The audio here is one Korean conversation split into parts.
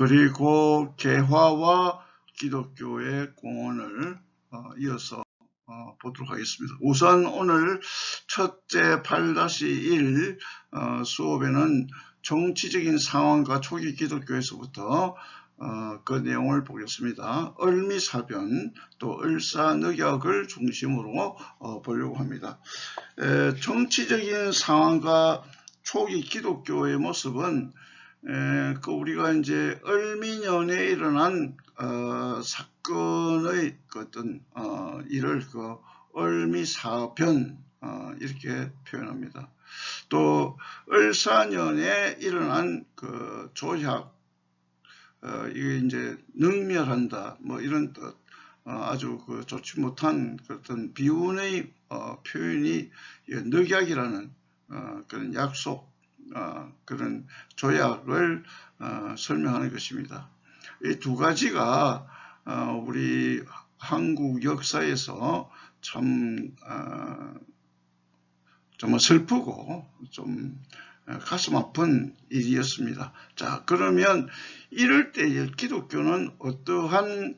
그리고 개화와 기독교의 공헌을 어, 이어서 어, 보도록 하겠습니다. 우선 오늘 첫째 8-1 어, 수업에는 정치적인 상황과 초기 기독교에서부터 어, 그 내용을 보겠습니다. 을미사변 또 을사늑약을 중심으로 어, 보려고 합니다. 에, 정치적인 상황과 초기 기독교의 모습은 에, 그 우리가 이제 을미년에 일어난 어, 사건의 그 어떤 어, 일을 그 을미사변 어, 이렇게 표현합니다. 또 을사년에 일어난 그 조약 어, 이게 이제 능멸한다 뭐 이런 뜻 어, 아주 그 좋지 못한 어떤 비운의 어, 표현이 늑약이라는 어, 그런 약속 어, 그런 조약을 어, 설명하는 것입니다. 이 두 가지가 어, 우리 한국 역사에서 참 정말 슬프고 좀 가슴 아픈 일이었습니다. 자 그러면 이럴 때에 기독교는 어떠한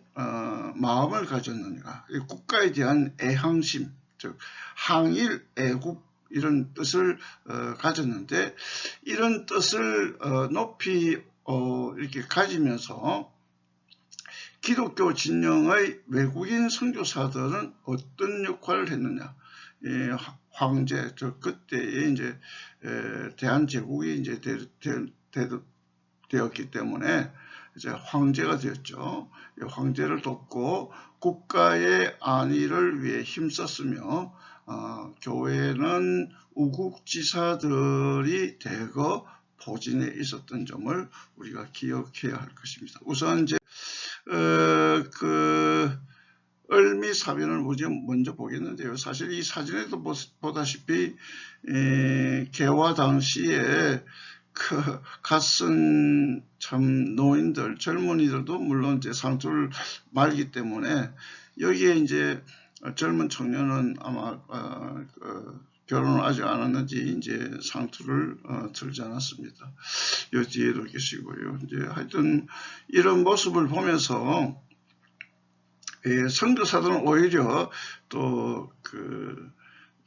마음을 가졌는가? 국가에 대한 애항심, 즉 항일 애국 이런 뜻을 어, 가졌는데 이런 뜻을 어, 높이 어, 이렇게 가지면서 기독교 진영의 외국인 선교사들은 어떤 역할을 했느냐? 예, 황제, 저 그때에 이제 에, 대한제국이 이제 되, 되, 되었기 때문에 이제 황제가 되었죠. 황제를 돕고 국가의 안위를 위해 힘썼으며 어, 교회는 우국 지사들이 대거 포진해 있었던 점을 우리가 기억해야 할 것입니다. 우선 이제 어, 그 을미 사변을 먼저 보겠는데요. 사실 이 사진에도 보다시피 에, 개화 당시에 그 갓쓴 참 노인들, 젊은이들도 물론 이제 상투를 말기 때문에 여기에 이제 젊은 청년은 아마 어, 그 결혼을 아직 안 했는지 이제 상투를 어, 들지 않았습니다. 여 뒤에도 계시고요. 이제 하여튼 이런 모습을 보면서 예, 선교사들은 오히려 또 그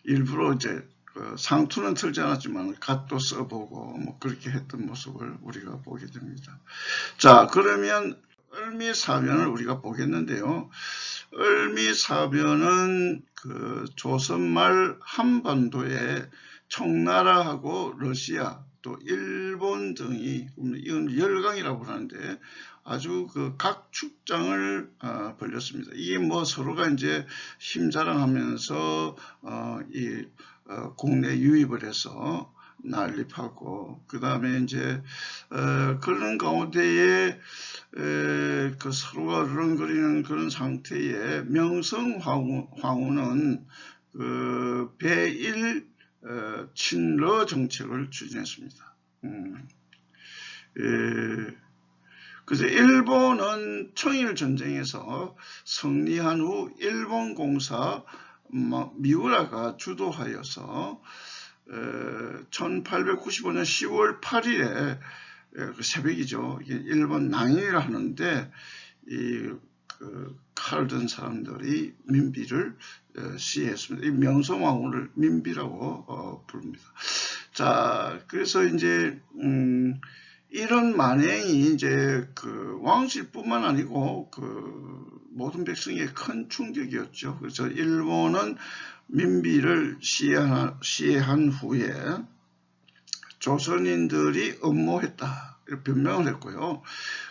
일부러 이제 그 상투는 틀지 않았지만 갓도 써보고 뭐 그렇게 했던 모습을 우리가 보게 됩니다. 자 그러면 을미사변을 우리가 보겠는데요. 을미사변은 그 조선말 한반도에 청나라하고 러시아 또 일본 등이 이건 열강이라고 하는데 아주 그 각 축장을 어, 벌렸습니다. 이게 뭐 서로가 이제 힘자랑하면서 어, 이 어, 국내 유입을 해서 난립하고 그 다음에 이제 어, 그런 가운데에 에, 그 서로가 으렁거리는 그런 상태에 명성 황후, 황후는 그 배일 어, 친러 정책을 추진했습니다. 음. 에, 그래서 일본은 청일 전쟁에서 승리한 후 일본 공사 뭐, 미우라가 주도하여서 1895년 10월 8일에 그 새벽이죠. 일본 낭인이라 하는데 이 그 칼을 든 사람들이 민비를 시했습니다. 이 명성왕후를 민비라고 어, 부릅니다. 자, 그래서 이제 음, 이런 만행이 이제 그 왕실뿐만 아니고 그 모든 백성의 큰 충격이었죠. 그래서 일본은 민비를 시해한, 시해한 후에 조선인들이 음모했다. 변명을 했고요.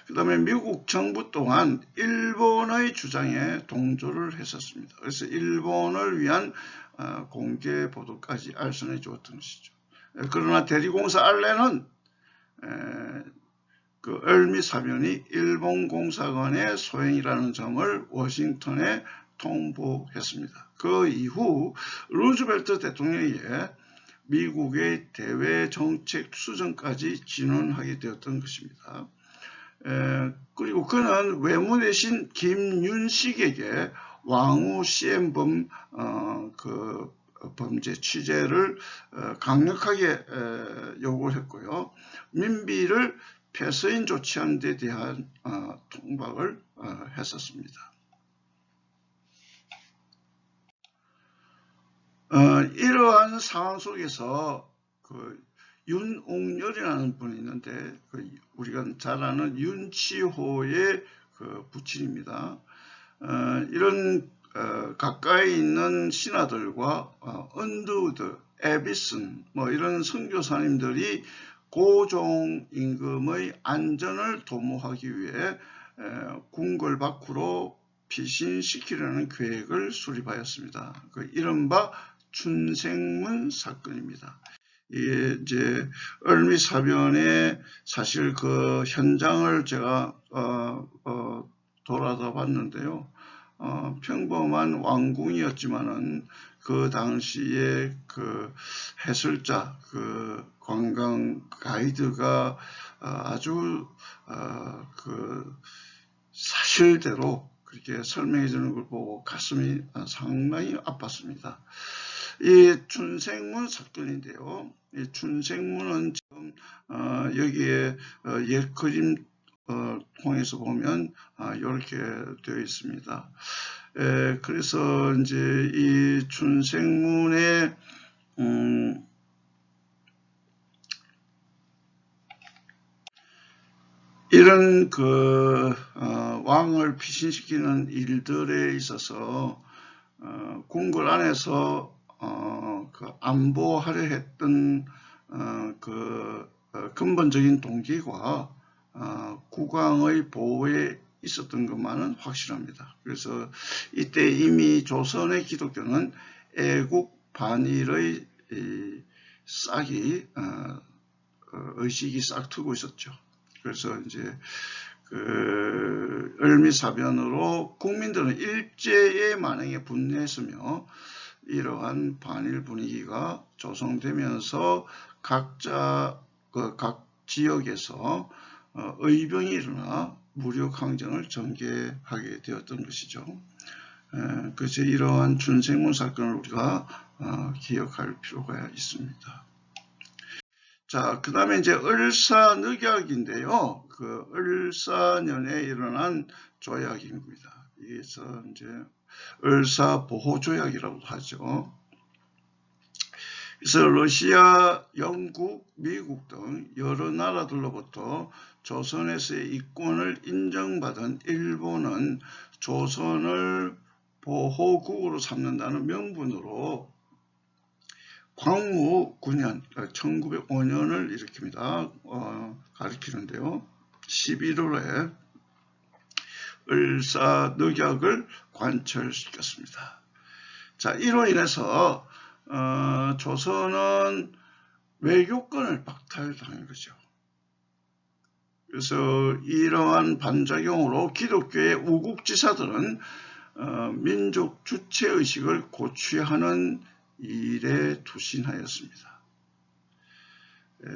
그 다음에 미국 정부 또한 일본의 주장에 동조를 했었습니다. 그래서 일본을 위한 어, 공개 보도까지 알선해 주었던 것이죠. 그러나 대리공사 알렌은 그 을미 사변이 일본 공사관의 소행이라는 점을 워싱턴에 통보했습니다. 그 이후 루즈벨트 대통령이 미국의 대외 정책 수정까지 진언하게 되었던 것입니다. 에, 그리고 그는 외무 대신 김윤식에게 왕후 시엠범 어, 그 범죄 취재를 어, 강력하게 에, 요구했고요. 민비를 폐서인 조치하는 데 대한 어, 통박을 어, 했었습니다. 어, 이러한 상황 속에서 그 윤옥렬이라는 분이 있는데 그 우리가 잘 아는 윤치호의 그 부친입니다. 어, 이런 어, 가까이 있는 신하들과 어, 언드우드, 에비슨 뭐 이런 선교사님들이 고종 임금의 안전을 도모하기 위해 에, 궁궐 밖으로 피신시키려는 계획을 수립하였습니다. 그 이른바 춘생문 사건입니다. 이 이제 을미사변의 사실 그 현장을 제가 어, 어, 돌아다 봤는데요. 어, 평범한 왕궁이었지만은 그 당시에 그 해설자, 그 관광 가이드가 어, 아주 어, 그 사실대로 그렇게 설명해 주는 걸 보고 가슴이 상당히 아팠습니다. 이 춘생문 사건인데요. 이 춘생문은 지금 어, 여기에 어, 옛 그림 어, 통해서 보면 아, 이렇게 되어 있습니다. 에, 그래서 이제 이 춘생문의 음, 이런 그 어, 왕을 피신시키는 일들에 있어서 어, 궁궐 안에서 어, 그 안보하려 했던 어, 그 어, 근본적인 동기가 어, 국왕의 보호에 있었던 것만은 확실합니다. 그래서 이때 이미 조선의 기독교는 애국 반일의 싹이 어, 어, 의식이 싹트고 있었죠. 그래서 이제 그 을미사변으로 국민들은 일제의 만행에 분노했으며 이러한 반일 분위기가 조성되면서 각자 그 각 지역에서 어, 의병이 일어나 무력 항쟁을 전개하게 되었던 것이죠. 그래서 이러한 준생문 사건을 우리가 어, 기억할 필요가 있습니다. 자, 그 다음에 이제 을사늑약인데요. 그 을사년에 일어난 조약입니다. 이게서 이제 을사보호조약이라고 하죠. 그래서 러시아, 영국, 미국 등 여러 나라들로부터 조선에서의 이권을 인정받은 일본은 조선을 보호국으로 삼는다는 명분으로 광무 9년, 1905년을 일으킵니다. 어, 가리키는데요. 11월에 을사늑약을 관철시켰습니다. 자, 이로 인해서 어, 조선은 외교권을 박탈당한 거죠. 그래서 이러한 반작용으로 기독교의 우국지사들은 어, 민족 주체의식을 고취하는 일에 투신하였습니다. 예.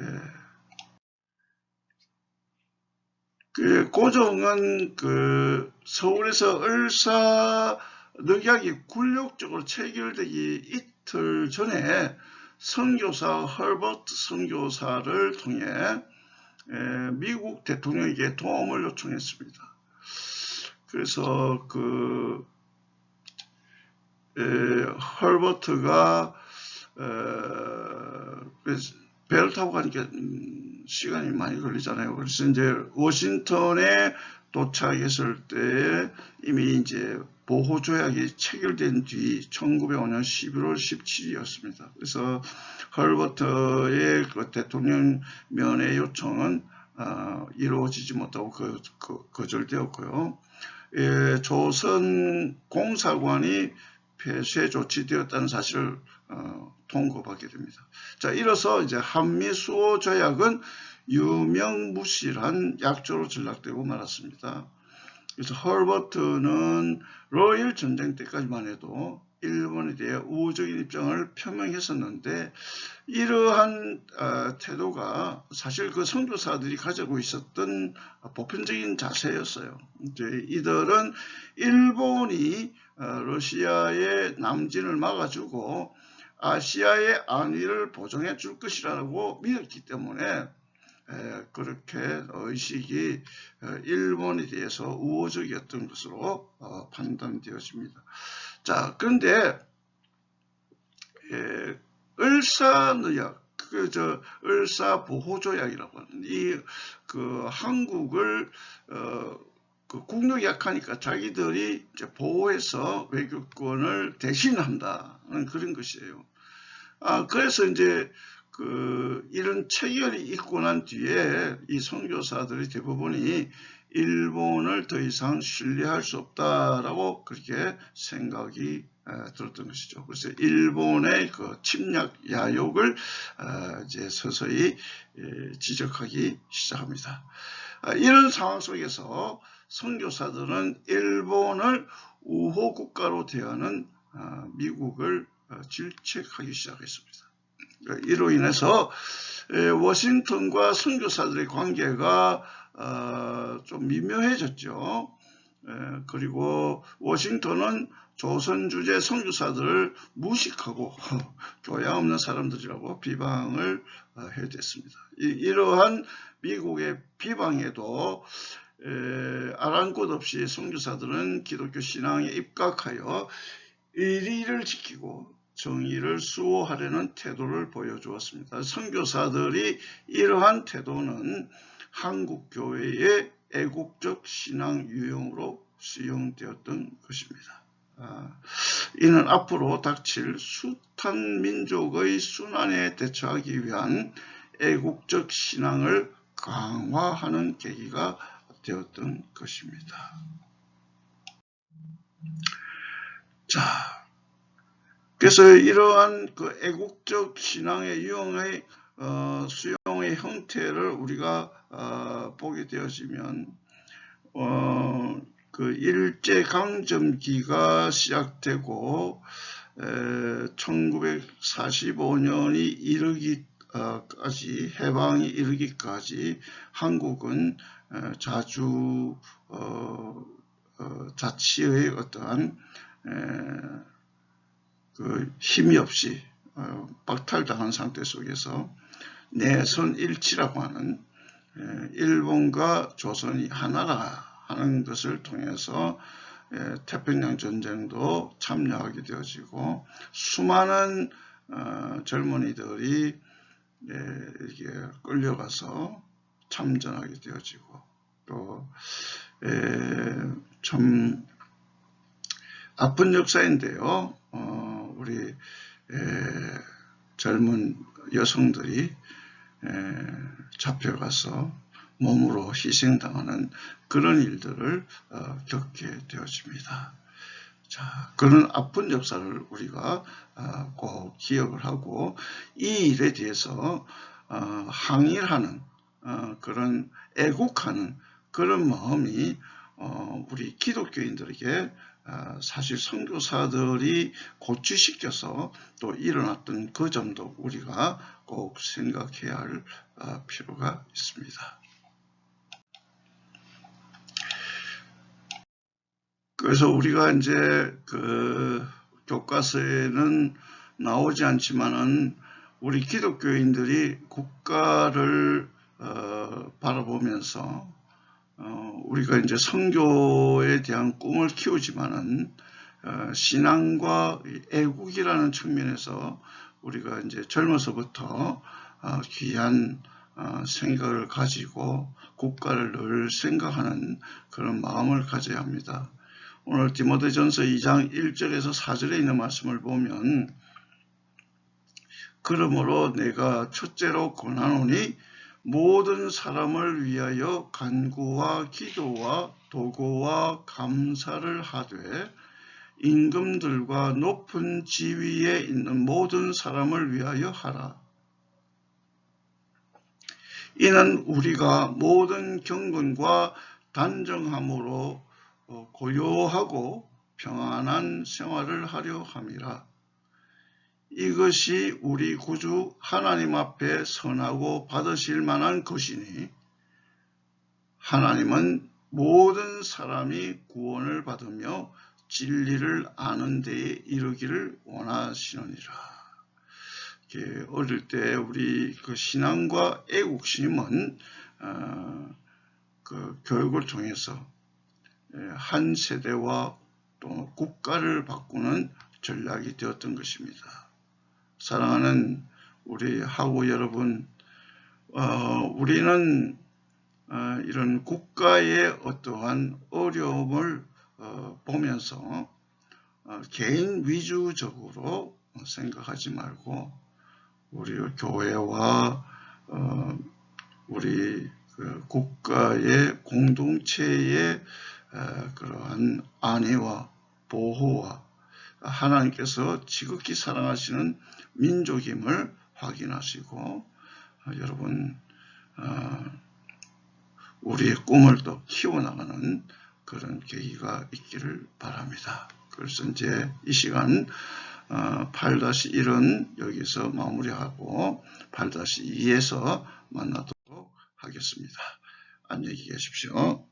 그 고종은 그 서울에서 을사 늑약이 굴욕적으로 체결되기 이틀 전에 선교사 헐버트 선교사를 통해 미국 대통령에게 도움을 요청했습니다. 그래서 그 헐버트가 배를 타고 가니까 음, 시간이 많이 걸리잖아요. 그래서 이제 워싱턴에 도착했을 때 이미 이제 보호조약이 체결된 뒤 1905년 11월 17일이었습니다. 그래서 헐버트의 그 대통령 면회 요청은 어, 이루어지지 못하고 그, 그, 거절되었고요. 예, 조선 공사관이 폐쇄 조치되었다는 사실을 어, 통고받게 됩니다. 자, 이로써 이제 한미 수호 조약은 유명무실한 약조로 전락되고 말았습니다. 그래서 헐버트는 로일 전쟁 때까지만 해도 일본에 대해 우호적인 입장을 표명했었는데 이러한 어, 태도가 사실 그 선교사들이 가지고 있었던 보편적인 자세였어요. 이제 이들은 일본이 어, 러시아의 남진을 막아주고 아시아의 안위를 보정해 줄 것이라고 믿었기 때문에 에, 그렇게 의식이 어, 일본에 대해서 우호적이었던 것으로 어, 판단되어집니다. 자, 그런데 에, 을사의약, 그 저 을사 보호조약이라고 하는 이 그 한국을 어, 그 국력이 약하니까 자기들이 이제 보호해서 외교권을 대신한다는 그런 것이에요. 아, 그래서 이제 그 이런 체결이 있고 난 뒤에 이 선교사들이 대부분이 일본을 더 이상 신뢰할 수 없다라고 그렇게 생각이 에, 들었던 것이죠. 그래서 일본의 그 침략 야욕을 어, 이제 서서히 에, 지적하기 시작합니다. 아, 이런 상황 속에서 선교사들은 일본을 우호 국가로 대하는 아, 미국을 어, 질책하기 시작했습니다. 이로 인해서 에, 워싱턴과 선교사들의 관계가 어, 좀 미묘해졌죠. 에, 그리고 워싱턴은 조선 주재 선교사들을 무식하고 교양 없는 사람들이라고 비방을 어. 이, 이러한 미국의 비방에도 에, 아랑곳 없이 선교사들은 기독교 신앙에 입각하여 의리를 지키고 정의를 수호하려는 태도를 보여주었습니다. 선교사들이 이러한 태도는 한국 교회의 애국적 신앙 유형으로 수용되었던 것입니다. 아, 이는 앞으로 닥칠 숱한 민족의 순환에 대처하기 위한 애국적 신앙을 강화하는 계기가 되었던 것입니다. 자, 그래서 이러한 그 애국적 신앙의 유형의 어, 수용의 형태를 우리가 어, 보게 되어지면 어, 그 일제 강점기가 시작되고 에, 1945년이 이르기 까지 해방이 이르기까지 한국은 에, 자주 어, 어, 자치의 어떠한 에, 그 힘이 없이 어, 박탈당한 상태 속에서 내선 일치라고 하는 일본과 조선이 하나라 하는 것을 통해서 태평양 전쟁도 참여하게 되어지고 수많은 어, 젊은이들이 이렇게 끌려가서 참전하게 되어지고 또참 아픈 역사인데요. 어, 우리 에, 젊은 여성들이 에, 잡혀가서 몸으로 희생당하는 그런 일들을 어, 겪게 되어집니다. 자, 그런 아픈 역사를 우리가 어, 꼭 기억을 하고 이 일에 대해서 어, 항일하는 어, 그런 애국하는 그런 마음이 어, 우리 기독교인들에게 아, 사실 선교사들이 고취시켜서 또 일어났던 그 점도 우리가 꼭 생각해야 할 아, 필요가 있습니다. 그래서 우리가 이제 그 교과서에는 나오지 않지만은 우리 기독교인들이 국가를 어, 바라보면서 어, 우리가 이제 성교에 대한 꿈을 키우지만은 어, 신앙과 애국이라는 측면에서 우리가 이제 젊어서부터 어, 귀한 어, 생각을 가지고 국가를 늘 생각하는 그런 마음을 가져야 합니다. 오늘 디모데전서 2장 1절에서 4절에 있는 말씀을 보면 그러므로 내가 첫째로 권하노니 모든 사람을 위하여 간구와 기도와 도고와 감사를 하되 임금들과 높은 지위에 있는 모든 사람을 위하여 하라. 이는 우리가 모든 경건과 단정함으로 어, 고요하고 평안한 생활을 하려 함이라. 이것이 우리 구주 하나님 앞에 선하고 받으실 만한 것이니 하나님은 모든 사람이 구원을 받으며 진리를 아는 데에 이르기를 원하시느니라. 어릴 때 우리 그 신앙과 애국심은 어, 그 교육을 통해서 예, 한 세대와 또 국가를 바꾸는 전략이 되었던 것입니다. 사랑하는 우리 하고 여러분, 어, 우리는 어, 이런 국가의 어떠한 어려움을 어, 보면서 어, 개인 위주적으로 생각하지 말고 우리 교회와 어, 우리 그 국가의 공동체의 어, 그러한 안위와 보호와 하나님께서 지극히 사랑하시는 민족임을 확인하시고 어, 여러분 어, 우리의 꿈을 또 키워나가는 그런 계기가 있기를 바랍니다. 그래서 이제 이 시간 8-1은 여기서 마무리하고 8-2에서 만나도록 하겠습니다. 안녕히 계십시오.